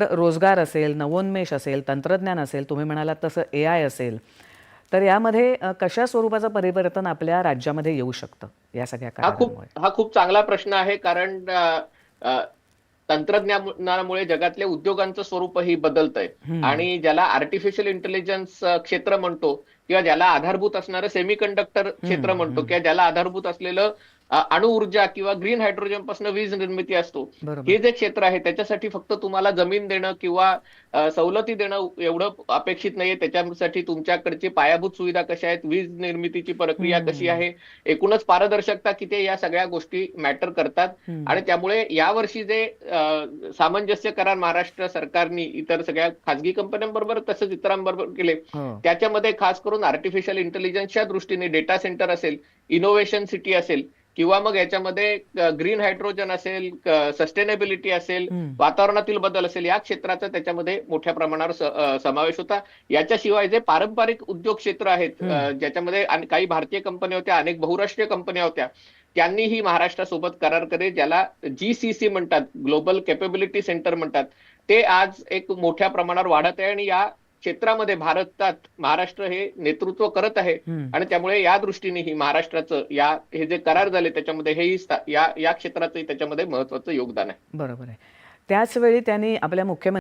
तर रोजगार असेल नवोन्मेष असेल तंत्रज्ञान असेल तुम्ही म्हणालात तसं ए आय असेल तर यामध्ये कशा स्वरूपाचं परिवर्तन आपल्या राज्यामध्ये येऊ शकतं या सगळ्या हा खूप हा खूप चांगला प्रश्न आहे कारण तंत्रज्ञानामुळे जगातल्या उद्योगांचं स्वरूपही बदलतंय हम्म. आणि ज्याला आर्टिफिशियल इंटेलिजन्स क्षेत्र म्हणतो किंवा ज्याला आधारभूत असणारं सेमीकंडक्टर क्षेत्र हम्म, म्हणतो. किंवा ज्याला आधारभूत असलेलं अणुऊर्जा किंवा ग्रीन हायड्रोजनपासून वीज निर्मिती असतो. हे जे क्षेत्र आहे त्याच्यासाठी फक्त तुम्हाला जमीन देणं किंवा सवलती देणं एवढं अपेक्षित नाहीये. त्याच्यासाठी तुमच्याकडची पायाभूत सुविधा कशा आहेत? वीज निर्मितीची प्रक्रिया. कशी आहे? एकूणच पारदर्शकता किती या सगळ्या गोष्टी मॅटर करतात. आणि त्यामुळे यावर्षी जे सामंजस्य करार महाराष्ट्र सरकारने इतर सगळ्या खासगी कंपन्यांबरोबर तसंच इतरांबरोबर केले हो. त्याच्यामध्ये खास करून आर्टिफिशियल इंटेलिजन्सच्या दृष्टीने डेटा सेंटर असेल इनोव्हेशन सिटी असेल किंवा मग याच्यामध्ये ग्रीन हायड्रोजन असेल सस्टेनेबिलिटी असेल. वातावरणातील बदल असेल या क्षेत्राचा त्याच्यामध्ये मोठ्या प्रमाणावर समावेश होता. याच्याशिवाय जे पारंपरिक उद्योग क्षेत्र आहेत ज्याच्यामध्ये काही भारतीय कंपन्या होत्या अनेक बहुराष्ट्रीय कंपन्या होत्या त्यांनीही महाराष्ट्रासोबत करार करे ज्याला जीसीसी म्हणतात ग्लोबल कॅपेबिलिटी सेंटर म्हणतात. ते आज एक मोठ्या प्रमाणावर वाढत आहे आणि या क्षेत्रामध्ये भारतात महाराष्ट्र हे नेतृत्व करत आहे. आणि त्यामुळे या दृष्टीनेही महाराष्ट्राचं या हे जे करार झाले त्याच्यामध्ये हेही या या क्षेत्राचंही त्याच्यामध्ये महत्वाचं योगदान आहे बरोबर आहे त्याच वेळी त्यांनी आपल्या मुख्यमंत्री